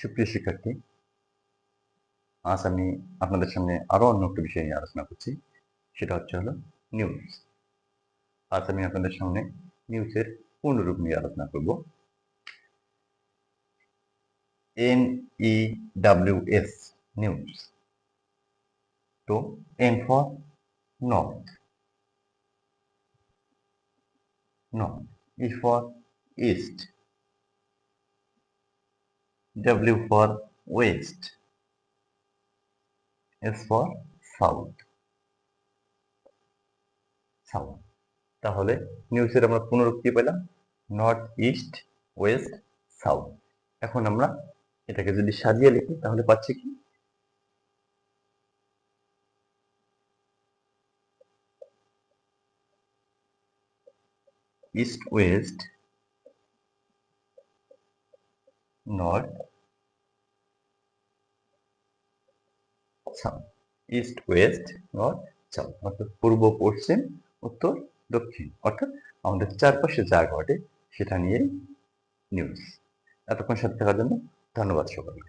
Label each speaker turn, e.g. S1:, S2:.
S1: সুপ্রিয় শিক্ষার্থী, আজ আমি আপনাদের সামনে আরও অন্য একটা বিষয় নিয়ে আলোচনা করছি, সেটা হচ্ছে হলো নিউজ আজ আমি আপনাদের সামনে নিউজের পূর্ণরূপ নিয়ে আলোচনা করব। N E W S news তো N for north north E for east W for west. S for south. South তাহলে নিউজের আমরা পুনরুক্তি পেলাম নর্থ ইস্ট ওয়েস্ট সাউথ এখন আমরা এটাকে যদি সাজিয়ে লিখি, তাহলে পাচ্ছি কি east west north south east west north south অর্থাৎ পূর্ব, পশ্চিম, উত্তর, দক্ষিণ। অর্থাৎ আমাদের চারপাশে যা ঘটে, সেটা নিয়ে নিউজ এতক্ষণ সাথে থাকার জন্য ধন্যবাদ সকলকে।